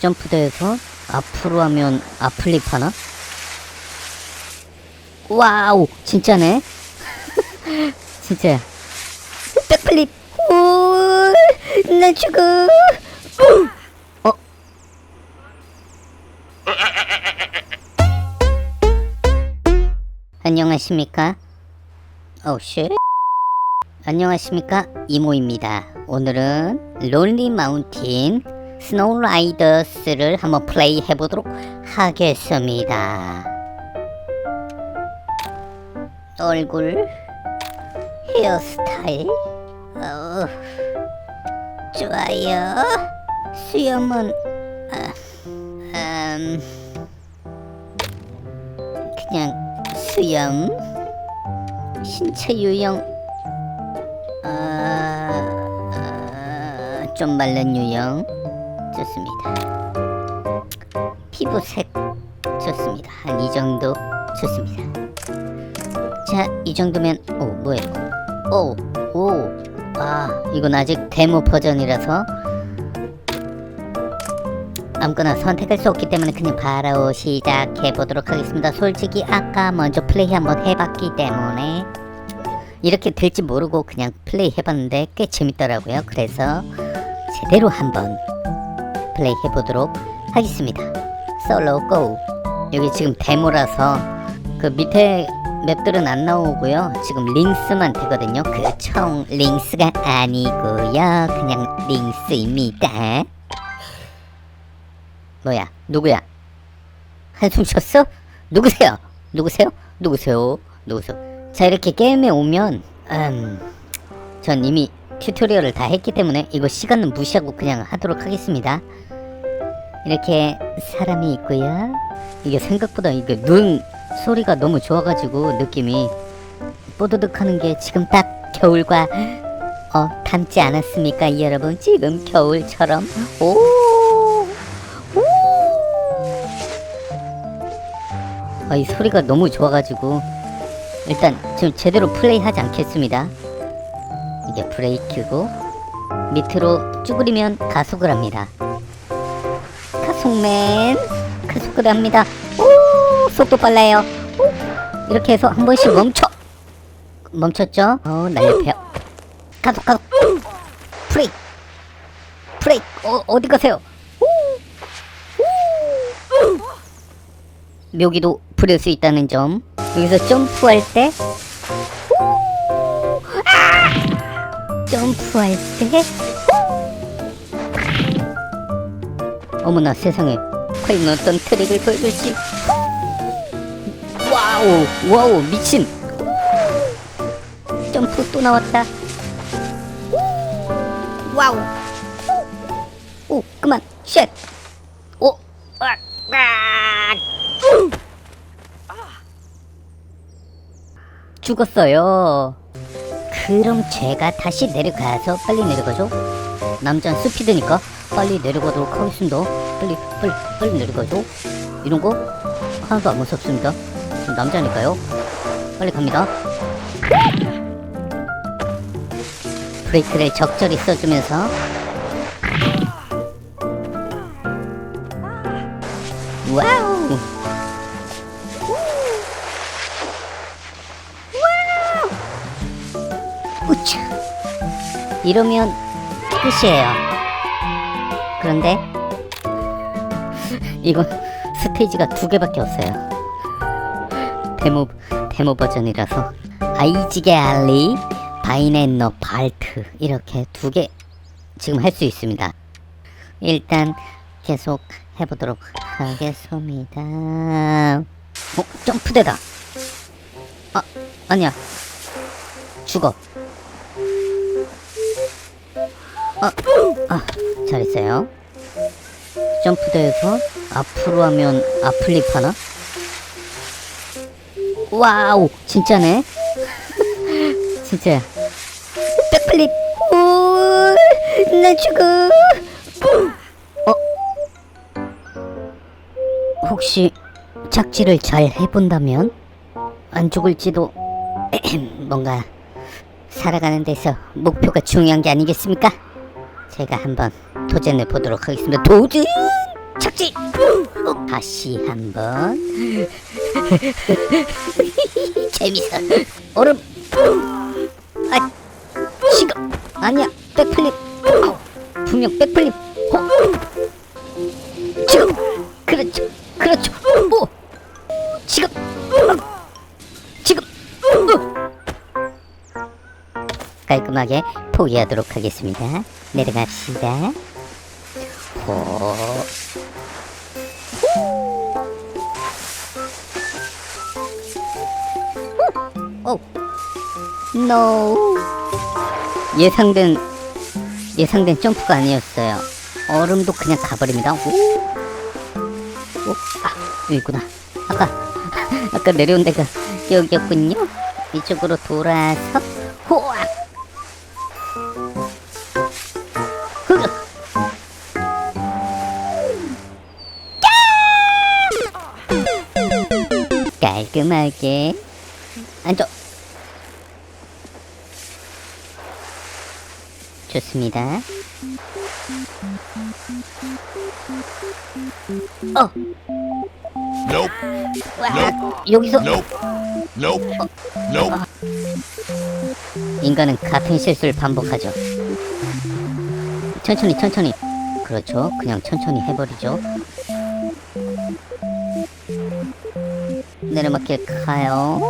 점프대에서 앞으로 하면 앞플립 하나? 와우 진짜네. 진짜 백플립. 오나 죽어 어? 안녕하십니까? 오씨 안녕하십니까? 이모입니다. 오늘은 롤리 마운틴 스노우 라이더스를 한번 플레이 해보도록 하겠습니다. 얼굴 헤어스타일. 어, 좋아요. 수염은 아, 음, 그냥 수염. 신체 유형. 아, 아, 좀 마른 유형 좋습니다 피부색 좋습니다 한 이 정도 좋습니다 자, 이 정도면 오 뭐야 이거 오오 아 이건 아직 데모 버전이라서 아무거나 선택할 수 없기 때문에 그냥 바로 시작해 보도록 하겠습니다. 솔직히 아까 먼저 플레이 한번 해봤기 때문에 이렇게 될지 모르고 그냥 플레이 해봤는데 꽤 재밌더라고요. 그래서 제대로 한번 플레이 해보도록 하겠습니다. 솔로 고! 여기 지금 데모라서 그 밑에 맵들은 안 나오고요. 지금 링스만 되거든요. 그 총 링스가 아니고요. 그냥 링스입니다. 뭐야? 누구야? 한숨 쉬었어? 누구세요? 누구세요? 누구세요? 누구세요? 자 이렇게 게임에 오면 음, 전 이미 튜토리얼을 다 했기 때문에 이거 시간은 무시하고 그냥 하도록 하겠습니다. 이렇게 사람이 있고요. 이게 생각보다 이게 눈 소리가 너무 좋아가지고 느낌이 뽀드득 하는 게 지금 딱 겨울과 어 닮지 않았습니까 여러분 지금 겨울처럼 오, 오. 아, 이 소리가 너무 좋아가지고 일단 지금 제대로 플레이하지 않겠습니다 이게 브레이크고 밑으로 쭈그리면 가속을 합니다. 가속맨 가속을 합니다. 오 속도 빨라요. 오, 이렇게 해서 한 번씩 멈춰. 멈췄죠? 어 날렵해요. 가속 가속. 브레이크 브레이크 어, 어디 가세요? 묘기도 부릴 수 있다는 점. 여기서 점프할 때 점프할 때. 어머나 세상에. 과연 어떤 트릭을 보여줄지. 와우 와우 미친. 점프 또 나왔다. 와우. 오 그만 쉣. 오 아, 아. 죽었어요. 그럼 제가 다시 내려가서 빨리 내려가죠. 남자는 스피드니까 빨리 내려가도록 하겠습니다. 빨리 빨리 빨리 내려가죠. 이런 거 하나도 안 무섭습니다. 전 남자니까요. 빨리 갑니다. 브레이크를 적절히 써주면서 와우 우차. 이러면 끝이에요. 그런데 이건 스테이지가 두 개밖에 없어요. 데모 데모 버전이라서. 아이지게 알리 바이넨너 발트. 이렇게 두 개 지금 할 수 있습니다. 일단 계속 해보도록 하겠습니다. 어 점프대다. 아 아니야. 죽어. 아, 아, 잘했어요. 점프대에서 앞으로 하면 앞플립 하나? 와우, 진짜네. 진짜야. 백플립. 오, 나 죽어. 어? 혹시 착지를 잘 해본다면 안 죽을지도 뭔가 살아가는 데서 목표가 중요한 게 아니겠습니까? 제가 한번 도전해 보도록 하겠습니다. 도전! 착지! 어, 다시 한번. 재밌어. 얼음! 아 지금 아니야 백플립. 분명 백플립. 어? 지금! 그렇죠 그렇죠. 오! 지금! 어, 지금! 어. 깔끔하게 포기하도록 하겠습니다 내려갑시다. 호 오! 노 예상된 예상된 점프가 아니었어요. 얼음도 그냥 가버립니다. 오, 오! 아, 여기구나. 아까 아까 내려온 데가 여기였군요. 이쪽으로 돌아서 깔끔하게. 앉아. 좋습니다. 어. Nope. 와, 여기서. Nope. Nope. Nope. 인간은 같은 실수를 반복하죠. 천천히 천천히. 그렇죠. 그냥 천천히 해버리죠 내려막길 가요.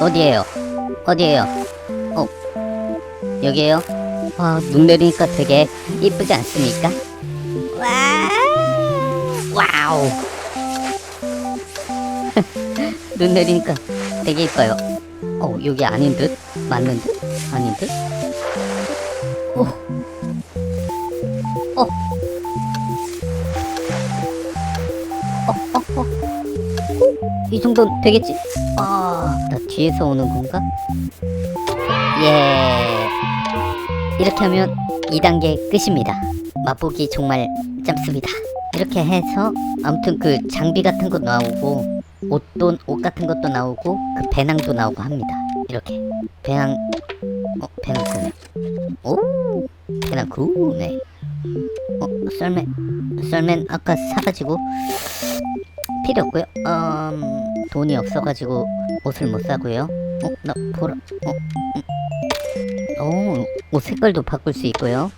어디에요? 어디에요? 어 여기에요? 아 눈 내리니까 되게 이쁘지 않습니까? 와 와우. 눈 내리니까 되게 이뻐요. 어 여기 아닌 듯? 맞는 듯? 아닌 듯? 오. 어. 어, 이 정도는 되겠지? 아, 나 뒤에서 오는 건가? 예. 이렇게 하면 2단계 끝입니다. 맛보기 정말 짧습니다. 이렇게 해서 아무튼 그 장비 같은 거 나오고 옷도 옷 같은 것도 나오고 그 배낭도 나오고 합니다. 이렇게 배낭 어 배낭 끄네. 오 배낭 구네. 어 썰맨 썰맨 아까 사가지고 필요 없고요. 음 돈이 없어가지고 옷을 못 사고요. 어 나 보라 어 음. 오 옷 색깔도 바꿀 수 있고요.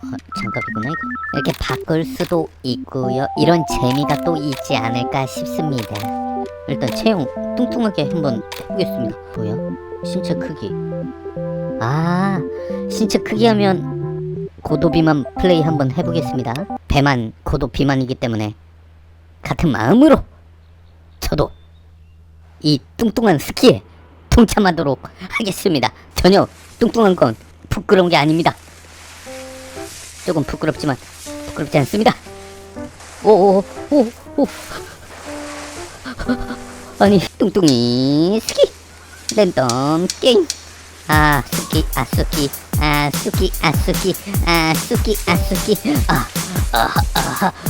아, 장갑이구나 이거. 이렇게 바꿀 수도 있고요. 이런 재미가 또 있지 않을까 싶습니다. 일단 체형 뚱뚱하게 한번 해보겠습니다. 뭐야? 신체 크기. 아, 신체 크기 하면 고도 비만 플레이 한번 해보겠습니다. 배만 고도 비만이기 때문에 같은 마음으로 저도 이 뚱뚱한 스키에 동참하도록 하겠습니다. 전혀 뚱뚱한 건 부끄러운 게 아닙니다. 조금 부끄럽지만 부끄럽지 않습니다. 오오오 오, 오. 아니 뚱뚱이 스키 랜덤 게임 아 스키 아 스키 아 스키 아 스키 아 스키 아 스키 아 아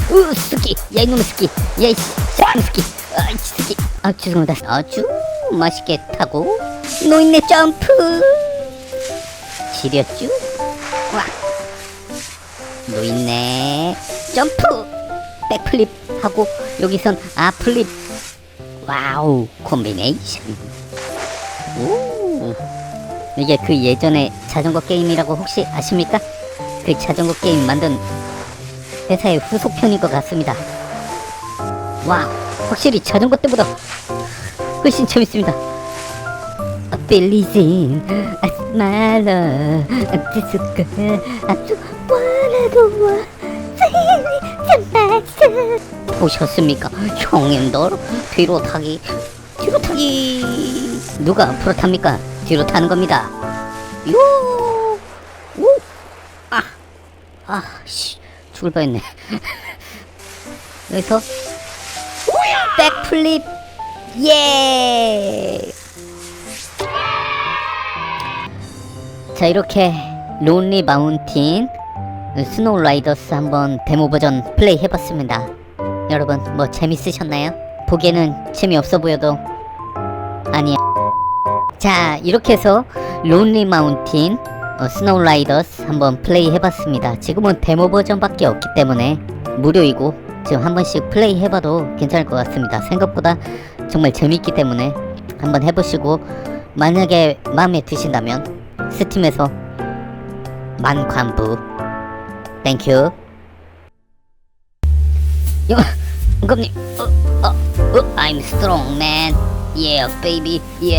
아우 스키 야 이놈의 스키 야 이 쌍 스키 아이 스키 아 죄송합니다. 아주 맛있게 타고. 노인네 점프. 지렸쥬? 와 노인네. 점프. 백플립 하고 여기선 아플립. 와우 콤비네이션. 오 이게 그 예전에 자전거 게임이라고 혹시 아십니까? 그 자전거 게임 만든 회사의 후속편인 것 같습니다 와 확실히 자전거 때보다 훨씬 재밌습니다 아, 빌리진 아 스마일러 아 디스크 아주 원하도 와 보셨습니까? 형님들 뒤로 타기 뒤로 타기 누가 앞으로 탑니까? 뒤로 타는 겁니다 요! 오! 아! 아, 씨, 죽을 뻔했네. 여기서, 백플립! 예! 자, 이렇게, 론리 마운틴, 스노우 라이더스 한번 데모 버전 플레이 해봤습니다. 여러분, 뭐 재밌으셨나요? 보기에는 재미없어 보여도, 아니야. 자, 이렇게 해서 론리 마운틴 어, 스노우 라이더스 한번 플레이 해봤습니다. 지금은 데모 버전밖에 없기 때문에 무료이고 지금 한 번씩 플레이 해봐도 괜찮을 것 같습니다. 생각보다 정말 재밌기 때문에 한번 해보시고 만약에 마음에 드신다면 스팀에서 만관부. 땡큐 영 영감님 어, 어, 어, I'm strong man. Yeah baby. Yeah